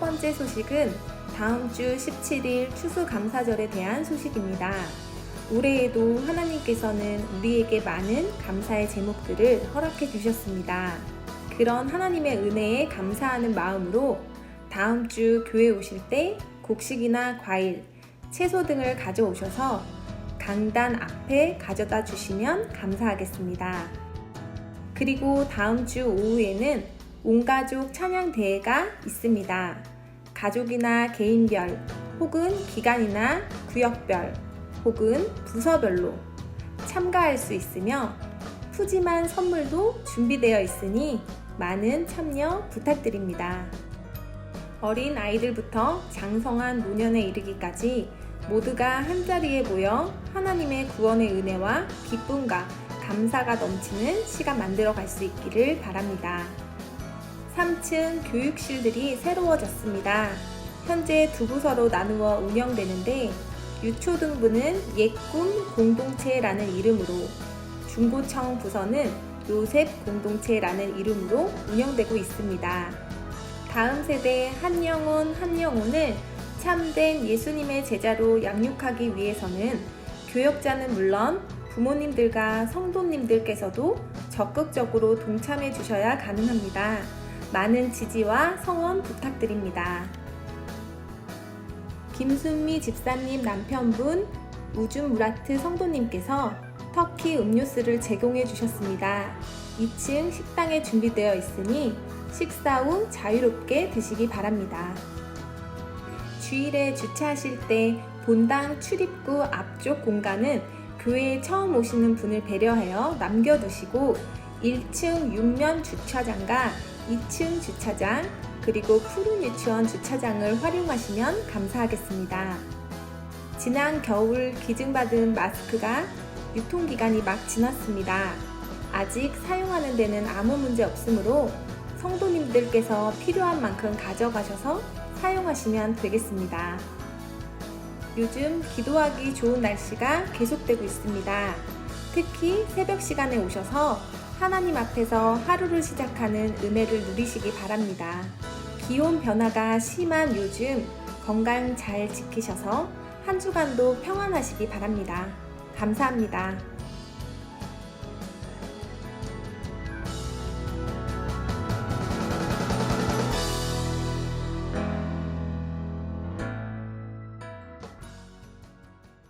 번째 소식은 다음 주 17일 추수감사절에 대한 소식입니다. 올해에도 하나님께서는 우리에게 많은 감사의 제목들을 허락해 주셨습니다. 그런 하나님의 은혜에 감사하는 마음으로 다음 주 교회 오실 때 곡식이나 과일, 채소 등을 가져오셔서 강단 앞에 가져다 주시면 감사하겠습니다. 그리고 다음 주 오후에는 온가족 찬양 대회가 있습니다. 가족이나 개인별 혹은 기관이나 구역별 혹은 부서별로 참가할 수 있으며 푸짐한 선물도 준비되어 있으니 많은 참여 부탁드립니다. 어린 아이들부터 장성한 노년에 이르기까지 모두가 한자리에 모여 하나님의 구원의 은혜와 기쁨과 감사가 넘치는 시간 만들어 갈 수 있기를 바랍니다. 3층 교육실들이 새로워졌습니다. 현재 두 부서로 나누어 운영되는데 유초등부는 옛꿈 공동체라는 이름으로 중고청 부서는 요셉 공동체라는 이름으로 운영되고 있습니다. 다음 세대 한영혼 한영혼을 참된 예수님의 제자로 양육하기 위해서는 교역자는 물론 부모님들과 성도님들께서도 적극적으로 동참해 주셔야 가능합니다. 많은 지지와 성원 부탁드립니다. 김순미 집사님 남편분 우준 무라트 성도님께서 터키 음료수를 제공해 주셨습니다. 2층 식당에 준비되어 있으니 식사 후 자유롭게 드시기 바랍니다. 주일에 주차하실 때 본당 출입구 앞쪽 공간은 교회에 처음 오시는 분을 배려하여 남겨두시고 1층 육면 주차장과 2층 주차장 그리고 푸른 유치원 주차장을 활용하시면 감사하겠습니다. 지난 겨울 기증받은 마스크가 유통기간이 막 지났습니다. 아직 사용하는 데는 아무 문제 없으므로 성도님들께서 필요한 만큼 가져가셔서 사용하시면 되겠습니다. 요즘 기도하기 좋은 날씨가 계속되고 있습니다. 특히 새벽 시간에 오셔서 하나님 앞에서 하루를 시작하는 은혜를 누리시기 바랍니다. 기온 변화가 심한 요즘 건강 잘 지키셔서 한 주간도 평안하시기 바랍니다. 감사합니다.